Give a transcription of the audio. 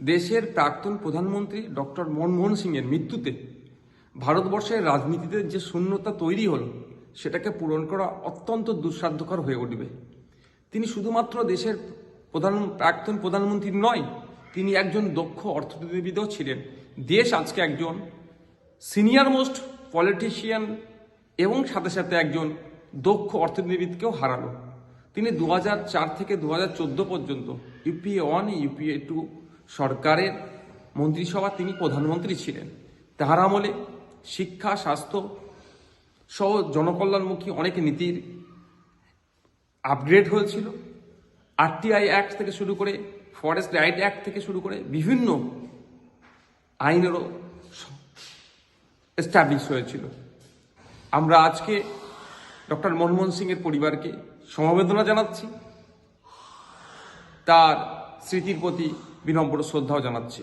দেশের প্রাক্তন প্রধানমন্ত্রী ডক্টর মনমোহন সিংয়ের মৃত্যুতে ভারতবর্ষের রাজনীতিতে যে শূন্যতা তৈরি হলো, সেটাকে পূরণ করা অত্যন্ত দুঃসাধ্যকর হয়ে উঠবে। তিনি শুধুমাত্র দেশের প্রধান, প্রাক্তন প্রধানমন্ত্রী নয়, তিনি একজন দক্ষ অর্থনীতিবিদও ছিলেন। দেশ আজকে একজন সিনিয়র মোস্ট পলিটিশিয়ান এবং সাথে সাথে একজন দক্ষ অর্থনীতিবিদকেও হারালো। তিনি দু থেকে দু হাজার চোদ্দ পর্যন্ত ইউপিএ ওয়ান ইউপিএ টু সরকারের মন্ত্রিসভা তিনি প্রধানমন্ত্রী ছিলেন। তাহার আমলে শিক্ষা, স্বাস্থ্য সহ জনকল্যাণমুখী অনেক নীতির আপগ্রেড হয়েছিল। আরটিআই অ্যাক্ট থেকে শুরু করে ফরেস্ট রাইট অ্যাক্ট থেকে শুরু করে বিভিন্ন আইনেরও এস্টাবলিশ হয়েছিল। আমরা আজকে ডক্টর মনমোহন সিংয়ের পরিবারকে সমবেদনা জানাচ্ছি। তার স্মৃতির প্রতি বিনম্র শ্রদ্ধাও জানাচ্ছি।